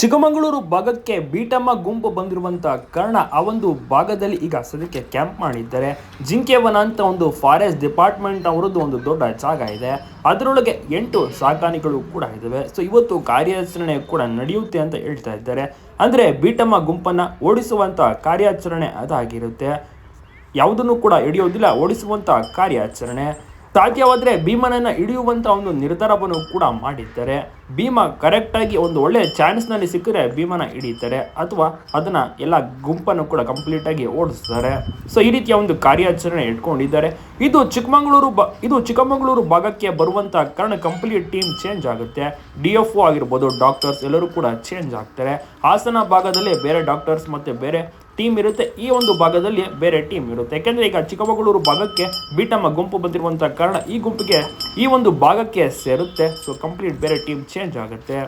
ಚಿಕ್ಕಮಗಳೂರು ಭಾಗಕ್ಕೆ ಬೀಟಮ್ಮ ಗುಂಪು ಬಂದಿರುವಂತಹ ಕಾರಣ ಆ ಒಂದು ಭಾಗದಲ್ಲಿ ಈಗ ಸದ್ಯಕ್ಕೆ ಕ್ಯಾಂಪ್ ಮಾಡಿದ್ದಾರೆ. ಜಿಂಕೆವನ ಅಂತ ಒಂದು ಫಾರೆಸ್ಟ್ ಡಿಪಾರ್ಟ್ಮೆಂಟ್ ಅವರದ್ದು ಒಂದು ದೊಡ್ಡ ಜಾಗ ಇದೆ. ಅದರೊಳಗೆ ಎಂಟು ಸಾಕಾಣಿಕೆಗಳು ಕೂಡ ಇದಾವೆ. ಸೊ ಇವತ್ತು ಕಾರ್ಯಾಚರಣೆ ಕೂಡ ನಡೆಯುತ್ತೆ ಅಂತ ಹೇಳ್ತಾ ಇದ್ದಾರೆ. ಅಂದ್ರೆ ಬೀಟಮ್ಮ ಗುಂಪನ್ನ ಓಡಿಸುವಂತ ಕಾರ್ಯಾಚರಣೆ ಅದಾಗಿರುತ್ತೆ. ಯಾವುದನ್ನು ಕೂಡ ಹಿಡಿಯೋದಿಲ್ಲ ಓಡಿಸುವಂತ ಕಾರ್ಯಾಚರಣೆ. ಸಾಧ್ಯವಾದರೆ ಭೀಮನನ್ನು ಹಿಡಿಯುವಂಥ ಒಂದು ನಿರ್ಧಾರವನ್ನು ಕೂಡ ಮಾಡಿದ್ದಾರೆ, ಭೀಮ ಕರೆಕ್ಟಾಗಿ ಒಂದು ಒಳ್ಳೆ ಚಾನ್ಸ್ನಲ್ಲಿ ಸಿಕ್ಕರೆ ಭೀಮನ ಹಿಡಿತಾರೆ ಅಥವಾ ಅದನ್ನ ಎಲ್ಲ ಗುಂಪನ್ನು ಕೂಡ ಕಂಪ್ಲೀಟ್ ಆಗಿ ಓಡಿಸ್ತಾರೆ. ಸೊ ಈ ರೀತಿಯ ಒಂದು ಕಾರ್ಯಾಚರಣೆ ಇಟ್ಕೊಂಡಿದ್ದಾರೆ. ಇದು ಚಿಕ್ಕಮಗಳೂರು ಬ, ಇದು ಚಿಕ್ಕಮಗಳೂರು ಭಾಗಕ್ಕೆ ಬರುವಂತ ಕಾರಣ ಕಂಪ್ಲೀಟ್ ಟೀಮ್ ಚೇಂಜ್ ಆಗುತ್ತೆ. ಡಿ ಎಫ್ ಒ ಆಗಿರ್ಬೋದು ಡಾಕ್ಟರ್ಸ್ ಎಲ್ಲರೂ ಕೂಡ ಚೇಂಜ್ ಆಗ್ತಾರೆ. ಹಾಸನ ಭಾಗದಲ್ಲಿ ಬೇರೆ ಡಾಕ್ಟರ್ಸ್ ಮತ್ತೆ ಬೇರೆ ಟೀಮ್ ಇರುತ್ತೆ. ಈ ಒಂದು ಭಾಗದಲ್ಲಿ ಬೇರೆ ಟೀಮ್ ಇರುತ್ತೆ. ಯಾಕೆಂದ್ರೆ ಈಗ ಚಿಕ್ಕಮಗಳೂರು ಭಾಗಕ್ಕೆ ಬೀಟಮ್ಮ ಗುಂಪು ಬಂದಿರುವಂತ ಕಾರಣ ಈ ಗುಂಪಿಗೆ ಈ ಒಂದು ಭಾಗಕ್ಕೆ ಸೇರುತ್ತೆ. ಸೊ ಕಂಪ್ಲೀಟ್ ಬೇರೆ ಟೀಮ್ ಚೇಂಜ್ ಆಗುತ್ತೆ.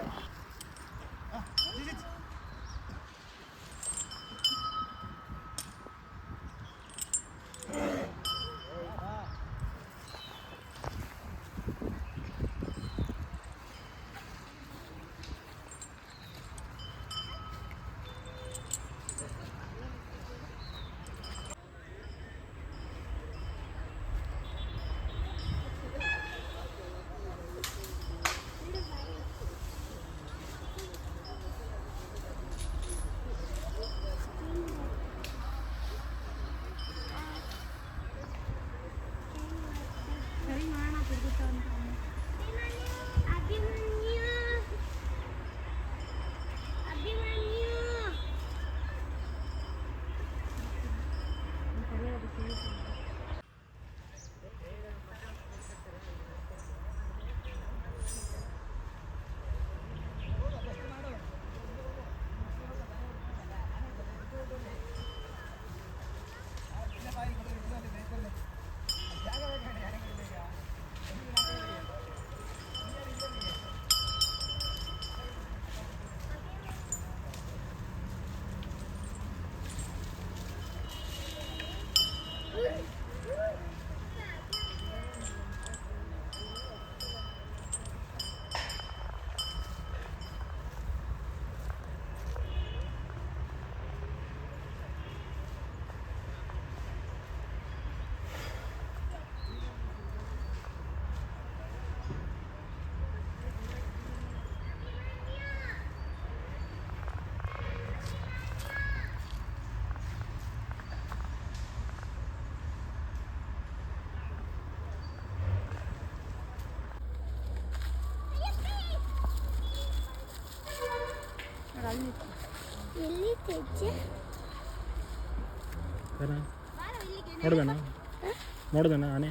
ನೋಡ್ದಣ್ಣ ನೋಡ್ದಣ ನೋಡ್ದಣ ಆನೆ